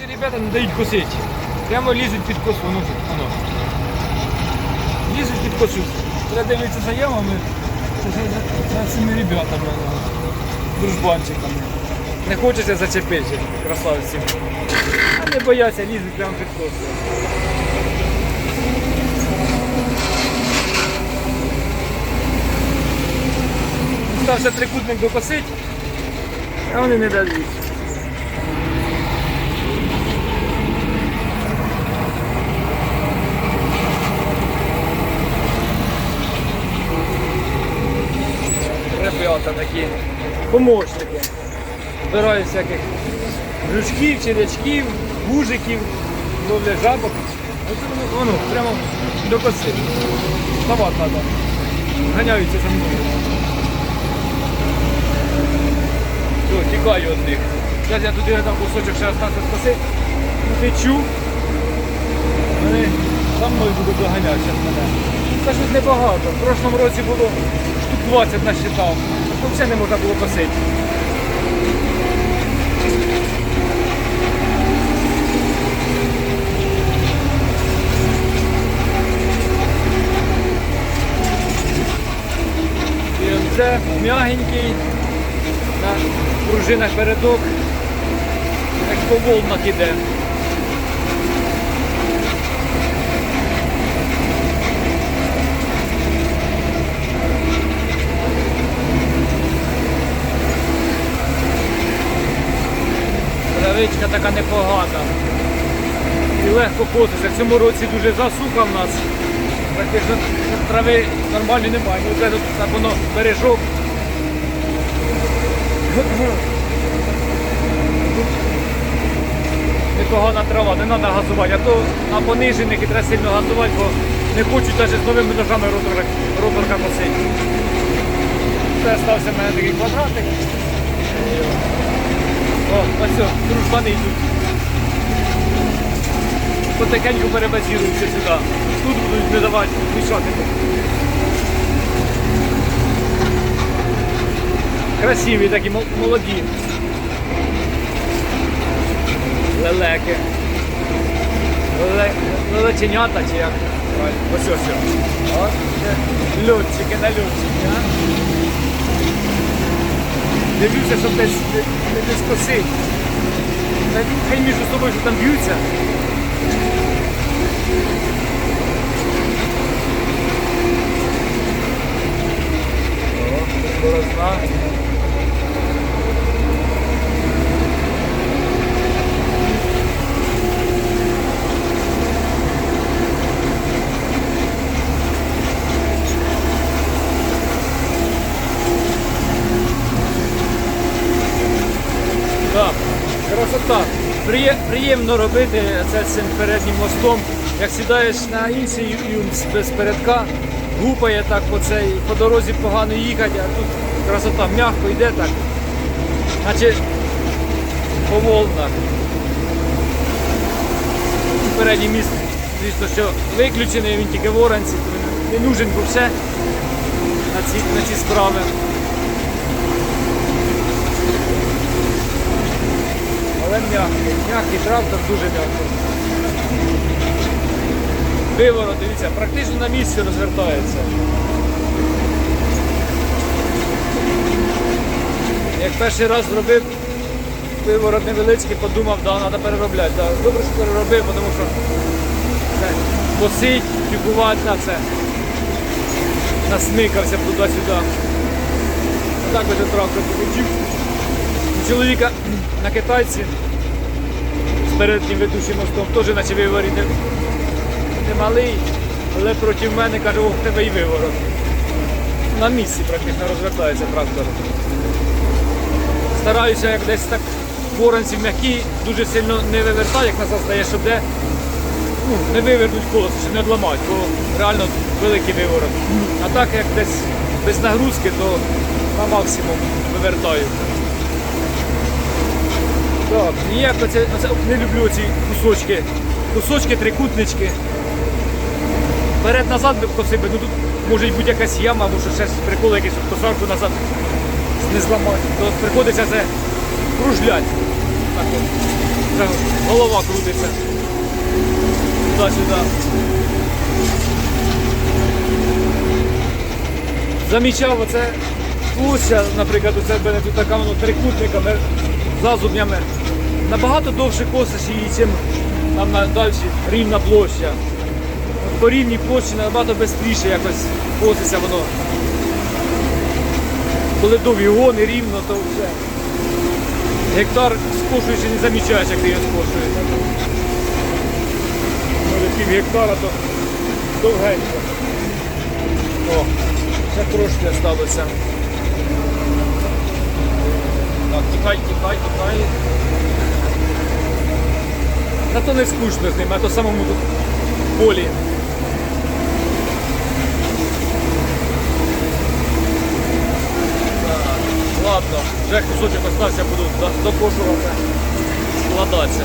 Ці ребята не дають косити. Прямо лізуть під косу. Ну, воно. Лізуть під косу. Треба дивитися заявами. Це ж за, за цими ребятами, ну, дружбанчиками. Не хочеться зачепити, красавці. А не бояться, лізуть прямо під косу. Стався трикутник докосить, а вони не дадуть. Такі помощники. Збирають всяких жучків, черв'ячків, гужиків, ловлять жабок. Оце воно, воно прямо до коси. Вставати треба. Ганяються за мною. Все, тікаю від них. Зараз я туди там кусочок ще остався коси. Течу. Вони за мною будуть доганяти мене. Це щось небагато. В прошлому році було штук 20 насчитав. Так взагалі не можна було косити. І це м'ягенький, на пружинах передок, як по волнах іде. Травичка така непогана. І легко коситься. В цьому році дуже засуха в нас. Практично трави нормальної немає. Ну, це тут воно бережок. Непогана трава, не треба газувати, а то на понижених і треба сильно газувати, бо не хочуть навіть з новими ножами роторка, косити. Це стався в мене такий квадратик. О, ось дружбани йдуть. Потихеньку перебазіруються сюди. Тут будуть не давати мішати. Красиві такі, молоді. Лелеки. Леле... Лелеченята чи як? Ось. ось. Льотчики на льотчики, а? Дивлюся, щоб десь не, не Хай між собою що там б'ються. Борозна. Так, красота. Приємно робити це цим переднім мостом. Як сідаєш на інший юнс без передка, гупає так по цей, по дорозі погано їхати, а тут красота м'яко йде так. Наче по волнах. Передній міст, звісно, що виключений, він тільки в оранці, не нужен був все на ці, на ці справи. Але м'який, м'який трактор дуже м'який. Виворот, дивіться, практично на місці розвертається. Як перший раз зробив виворот невеличкий, подумав, да, треба переробляти. Да. Добре, що переробив, тому що це, косить, тюкувати на це. Насмикався туди-сюди. Отак ось трактор. У чоловіка на китайці переднім ведучим мостом теж наче виворіт не, не малий, але проти мене каже, ох, тебе і виворот. На місці практично розвертається трактор. Стараюся як десь так воронці м'які, дуже сильно не вивертати, як назад стає, щоб де ну, не вивернуть колесо, щоб не одламати, бо реально великий виворот. А так як десь без нагрузки, то на максимум вивертаю. Ніяк оце, оце, не люблю ці кусочки. Кусочки, трикутнички. Вперед-назад би косив ну тут може бути якась яма, або що ще прикол якийсь косарку назад не зламати. То приходиться це кружлять. Так от. Голова крутиться. Туди-сюди. Замічав оце площа, наприклад, у себе тут така воно трикутниками, зазубнями. Набагато довше її, ніж там далі рівна площа. По рівній площі набагато швидше якось коситься воно. Коли довгі гони рівно, то вже гектар скошуєш і не замічаєш, як ти його скошуєш. Може пів гектара, то довгенько. О, ще трошки залишилося. Так, тікай, тікай, тікай. Та то не скучно з ним, а то самому тут полі. Ладно, вже кусочок остався, буду до- докошувати, складатися.